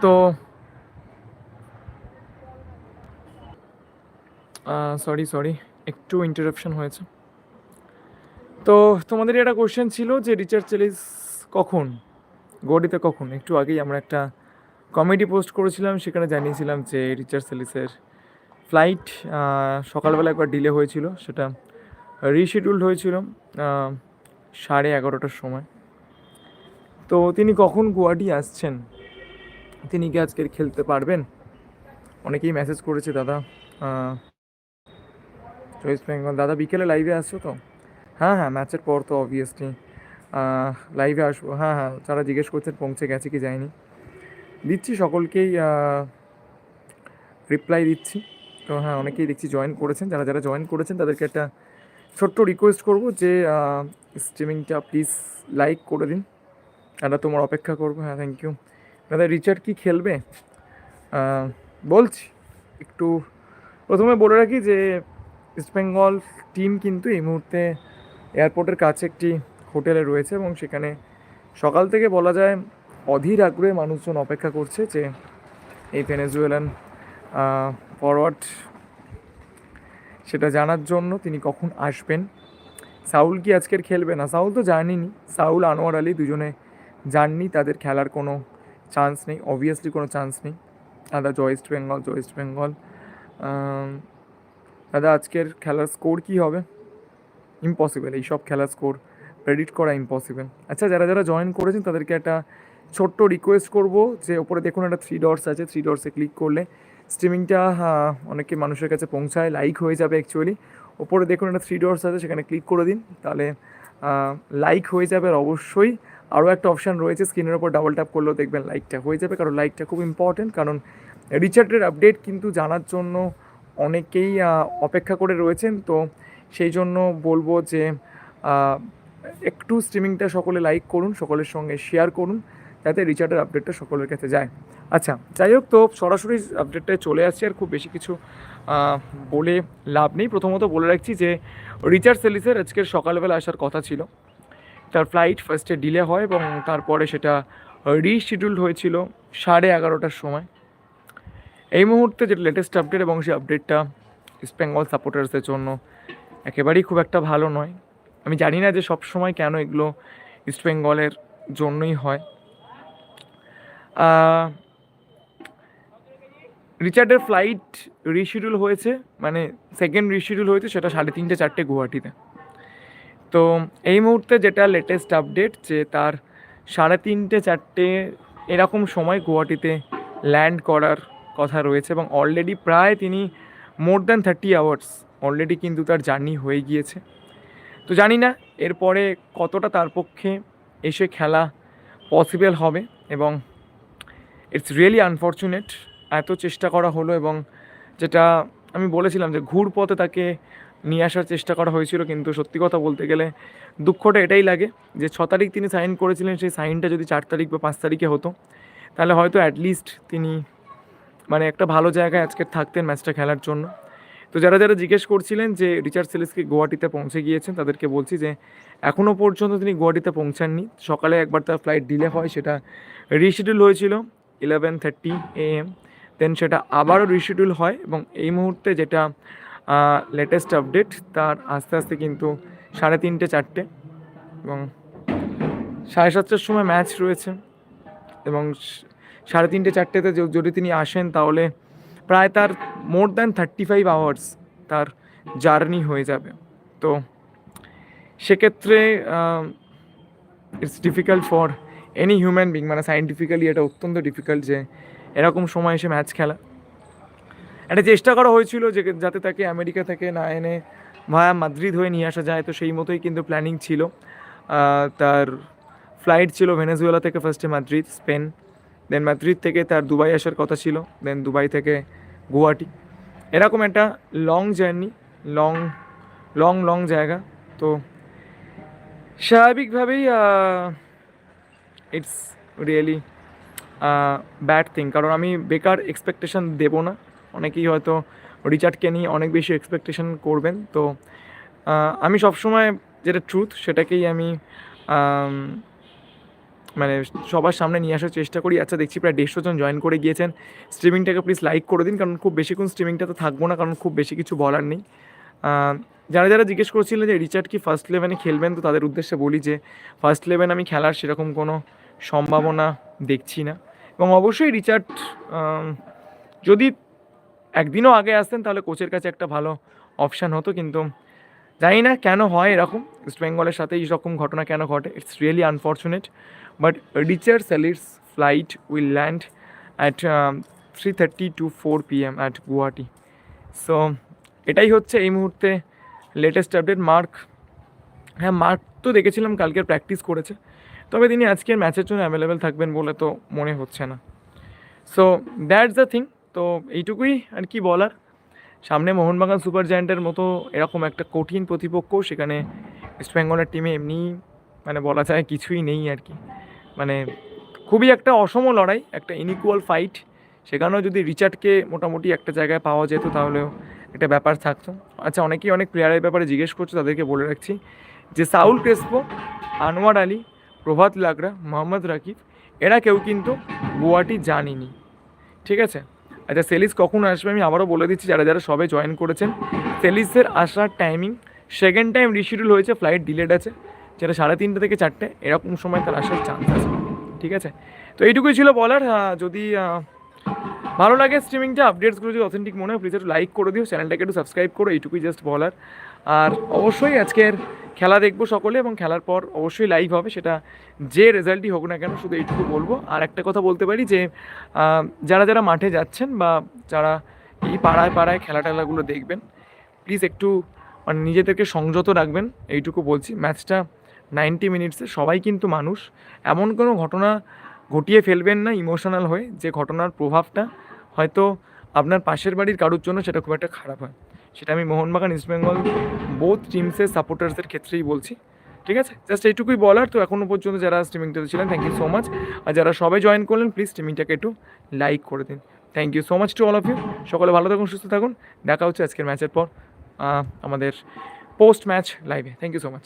তো sorry sorry একটু interruption হয়েছে। তো, তোমাদের একটা কোশ্চেন ছিল যে রিচার্জ চেলিস কখন? গৌড়িতে কখন? একটু আগেই আমরা একটা কমেডি পোস্ট করেছিলাম, সেখানে জানিয়েছিলাম যে রিচার্জ সেলিসের ফ্লাইট সকালবেলা একবার ডিলে হয়েছিল, সেটা রিশিডিউলড হয়েছিল সাড়ে এগারোটার সময়। তো, তিনি কখন গুয়াহাটি আসছেন? তিনি কি আজকের খেলতে পারবেন? অনেকেই মেসেজ করেছে, দাদা। ওয়েস্ট বেঙ্গল দাদা, বিকেলে লাইভে আসছো তো? হ্যাঁ হ্যাঁ ম্যাচের পর তো অবভিয়াসলি লাইভে আসব। হ্যাঁ হ্যাঁ যারা জিজ্ঞেস করছেন পৌঁছে গেছে কি যায়নি। দিচ্ছি সকলকেই রিপ্লাই দিচ্ছি। তো হ্যাঁ অনেকেই দেখছি জয়েন করেছেন। যারা যারা জয়েন করেছেন, তাদেরকে একটা ছোট্ট রিকোয়েস্ট করব যে স্ট্রিমিংটা প্লিজ লাইক করে দিন। দাদা তোমার অপেক্ষা করব। হ্যাঁ থ্যাংক ইউ দাদা, রিচার্ড কি খেলবে? বলছি, একটু প্রথমে বলে রাখি যে ইস্টবেঙ্গল টিম কিন্তু এই মুহূর্তে এয়ারপোর্টের কাছে একটি হোটেলে রয়েছে এবং সেখানে সকাল থেকে বলা যায় অধীর আগ্রহে মানুষজন অপেক্ষা করছে যে এই ভেনেজুয়েলান ফরওয়ার্ড সেটা জানার জন্য তিনি কখন আসবেন। সাউল কি আজকের খেলবে না? সাউল তো জানিনি সাউল, আনোয়ার আলী দুজনে জাননি তাদের খেলার কোনো চান্স নেই অবভিয়াসলি কোনো চান্স নেই। দাদা জয় ইস্ট বেঙ্গল জয় ইস্ট বেঙ্গল দাদা আজকের খেলার স্কোর কী হবে? ইম্পসিবল এইসব খেলার স্কোর প্রেডিক্ট করা ইম্পসিবল আচ্ছা যারা যারা জয়েন করেছেন, তাদেরকে একটা ছোট্ট রিকোয়েস্ট করব যে ওপরে দেখুন একটা থ্রি ডটস আছে থ্রি ডটসে ক্লিক করলে স্ট্রিমিংটা অনেকে মানুষের কাছে পৌঁছায় লাইক হয়ে যাবে অ্যাকচুয়ালি ওপরে দেখুন একটা থ্রি ডটস আছে, সেখানে ক্লিক করে দিন, তাহলে লাইক হয়ে যাবে আর অবশ্যই। আরও একটা অপশান রয়েছে স্ক্রিনের ওপর ডাবল ট্যাপ করলেও দেখবেন লাইকটা হয়ে যাবে। কারণ লাইকটা খুব ইম্পর্টেন্ট কারণ রিচার্ডের আপডেট কিন্তু জানার জন্য অনেকেই অপেক্ষা করে রয়েছেন। তো সেই জন্য বলব যে একটু স্ট্রিমিংটা সকলে লাইক করুন, সকলের সঙ্গে শেয়ার করুন, যাতে রিচার্ডের আপডেটটা সকলের কাছে যায়। আচ্ছা যাই হোক তো সরাসরি আপডেটটায় চলে আসছে আর খুব বেশি কিছু বলে লাভ নেই। প্রথমত বলে রাখছি যে, রিচার্ড সেলিসের আজকের সকালবেলা আসার কথা ছিল। তার ফ্লাইট ফার্স্টে ডিলে হয় এবং তারপরে সেটা রিশিডিউলড হয়েছিল সাড়ে এগারোটার সময়। এই মুহূর্তে যেটা লেটেস্ট আপডেট এবং সেই আপডেটটা ইস্ট বেঙ্গল সাপোর্টার্সদের জন্য একেবারেই খুব একটা ভালো নয়। আমি জানি না যে সব সময় কেন এগুলো ইস্ট বেঙ্গলের জন্যই হয়। রিচার্ডের ফ্লাইট রিশিডিউল হয়েছে মানে সেকেন্ড রিশিডিউল হয়েছে, সেটা সাড়ে তিনটে, চারটে গুয়াহাটিতে। তো এই মুহূর্তে যেটা লেটেস্ট আপডেট যে তার সাড়ে তিনটে, চারটে এরকম সময় গুয়াহাটিতে ল্যান্ড করার কথা রয়েছে এবং অলরেডি প্রায় তিনি more than thirty hours already কিন্তু তার জার্নি হয়ে গিয়েছে। তো জানি না এরপরে কতটা তার পক্ষে এসে খেলা পসিবল হবে এবং ইটস রিয়েলি আনফর্চুনেট এত চেষ্টা করা হলো এবং যেটা আমি বলেছিলাম যে ঘুরপথে তাকে নিয়ে আসার চেষ্টা করা হয়েছিল, কিন্তু সত্যি কথা বলতে গেলে দুঃখটা এটাই লাগে যে ছ তারিখ তিনি সাইন করেছিলেন, সেই সাইনটা যদি চার তারিখ বা পাঁচ তারিখে হতো, তাহলে হয়তো অ্যাটলিস্ট তিনি মানে একটা ভালো জায়গায় আজকে থাকতেন ম্যাচটা খেলার জন্য। তো যারা যারা জিজ্ঞেস করছিলেন যে রিচার্ড সেলিসকে গুয়াহাটিতে পৌঁছে গিয়েছেন, তাদেরকে বলছি যে এখনও পর্যন্ত তিনি গুয়াহাটিতে পৌঁছাননি। সকালে একবার তার ফ্লাইট ডিলে হয়, সেটা রিশিডিউল হয়েছিল eleven thirty A M then সেটা আবারও রিশিডিউল হয় এবং এই মুহূর্তে যেটা লেটেস্ট আপডেট তার আস্তে আস্তে কিন্তু সাড়ে তিনটে, চারটে এবং সাড়ে সাতটার সময় ম্যাচ রয়েছে এবং সাড়ে তিনটে, চারটেতে যদি তিনি আসেন তাহলে প্রায় তার more than thirty five hours তার জার্নি হয়ে যাবে। তো সেক্ষেত্রে it's difficult for any human being মানে সাইন্টিফিক্যালি এটা অত্যন্ত ডিফিকাল্ট যে এরকম সময় এসে ম্যাচ খেলা। একটা চেষ্টা করা হয়েছিল যে যাতে তাকে আমেরিকা থেকে না এনে ভায়া মাদ্রিদ হয়ে নিয়ে আসা যায়, তো সেই মতোই কিন্তু প্ল্যানিং ছিল। তার ফ্লাইট ছিল ভেনেজুয়েলা থেকে ফার্স্টে মাদ্রিদ, স্পেন দেন মাদ্রিদ থেকে তার দুবাই আসার কথা ছিল দেন দুবাই থেকে গুয়াহাটি। এরকম একটা long journey long long long জায়গা। তো স্বাভাবিকভাবেই ইটস রিয়েলি ব্যাড থিং কারণ আমি বেকার এক্সপেকটেশন দেবো না। অনেকেই হয়তো রিচার্ডকে নিয়ে অনেক বেশি এক্সপেকটেশন করবেন। তো আমি সবসময় যেটা ট্রুথ সেটাকেই আমি মানে সবার সামনে নিয়ে আসার চেষ্টা করি। আচ্ছা দেখছি প্রায় দেড়শো জন জয়েন করে গিয়েছেন। স্ট্রিমিংটাকে প্লিজ লাইক করে দিন, কারণ খুব বেশিক্ষণ স্ট্রিমিংটা তো থাকব না, কারণ খুব বেশি কিছু বলার নেই। যারা যারা জিজ্ঞেস করছিলেন যে রিচার্ড কি ফার্স্ট ইলেভেনে খেলবেন, তো তাদের উদ্দেশ্যে বলি যে ফার্স্ট ইলেভেন আমি খেলার সেরকম কোনো সম্ভাবনা দেখছি না। এবং অবশ্যই রিচার্ড যদি একদিনও আগে আসতেন, তাহলে কোচের কাছে একটা ভালো অপশান হতো, কিন্তু জানি না কেন হয় এরকম। ইস্ট বেঙ্গলের সাথে এইরকম ঘটনা কেন ঘটে? It's really unfortunate but Richard স্যালিটস flight will land at three thirty to four P M at Guwahati so এটাই হচ্ছে এই মুহূর্তে লেটেস্ট আপডেট মার্ক হ্যাঁ মার্ক তো দেখেছিলাম কালকের প্র্যাকটিস করেছে। তবে তিনি আজকের ম্যাচের জন্য অ্যাভেলেবেল থাকবেন বলে তো মনে হচ্ছে না। সো দ্যাটস দ্য থিং তো এইটুকুই আর কি বলার। সামনে মোহনবাগান সুপার জায়ান্টের মতো এরকম একটা কঠিন প্রতিপক্ষ, সেখানে ইস্ট বেঙ্গলের টিমে এমনি মানে বলা যায় কিছুই নেই আর কি। মানে খুবই একটা অসম লড়াই, একটা ইনইকুয়াল ফাইট সেখানেও যদি রিচার্ডকে মোটামুটি একটা জায়গায় পাওয়া যেত, তাহলেও একটা ব্যাপার থাকতো। আচ্ছা অনেকেই অনেক প্লেয়ারের ব্যাপারে জিজ্ঞেস করছে, তাদেরকে বলে রাখছি যে সাউল ক্রেসপো, আনোয়ার আলী, প্রভাত লাগরা মোহাম্মদ রাকিব, এরা কেউ কিন্তু গুয়াহাটি জানিনি। ঠিক আছে? আচ্ছা সেলিস কখন আসবে? আমি আবারও বলে দিচ্ছি, যারা যারা সবে জয়েন করেছেন, সেলিসের আসার টাইমিং সেকেন্ড টাইম রিশিডিউল হয়েছে ফ্লাইট ডিলেড আছে, যেটা সাড়ে তিনটে থেকে চারটে, এরকম সময় তার আসার চান্স আছে, ঠিক আছে? তো এইটুকুই ছিল বলার যদি ভালো লাগে স্ট্রিমিংটা আপডেটসগুলো যদি অথেন্টিক মনে হয় প্লিজ একটু লাইক করে দিও চ্যানেলটাকে একটু সাবস্ক্রাইব করো, এইটুকুই জাস্ট বলার। আর অবশ্যই আজকের খেলা দেখব সকলে এবং খেলার পর অবশ্যই লাইভ হবে, সেটা যে রেজাল্টই হোক না কেন শুধু এইটুকু বলব। আর একটা কথা বলতে পারি যে যারা যারা মাঠে যাচ্ছেন বা যারা এই পাড়ায় পাড়ায় খেলা টেলাগুলো দেখবেন প্লিজ একটু মানে নিজেদেরকে সংযত রাখবেন, এইটুকু বলছি। ম্যাচটা নাইনটি মিনিটসে সবাই কিন্তু মানুষ। এমন কোনো ঘটনা ঘটিয়ে ফেলবেন না ইমোশনাল হয়ে, যে ঘটনার প্রভাবটা হয়তো আপনার পাশের বাড়ির কারোর জন্য সেটা খুব একটা খারাপ হয়। সেটা আমি মোহনবাগান ইস্ট বেঙ্গল বোথ টিমসের সাপোর্টার্সদের ক্ষেত্রেই বলছি, ঠিক আছে? জাস্ট এইটুকুই বলার, তো এখনও পর্যন্ত যারা স্ট্রিমিংটাতে ছিলেন থ্যাংক ইউ সো মাচ আর যারা সবাই জয়েন করলেন প্লিজ স্ট্রিমিংটাকে একটু লাইক করে দিন। Thank you so much to all of you সকলে ভালো থাকুন, সুস্থ থাকুন। দেখা হচ্ছে আজকের ম্যাচের পর আমাদের পোস্ট ম্যাচ লাইভে থ্যাংক ইউ সো মাচ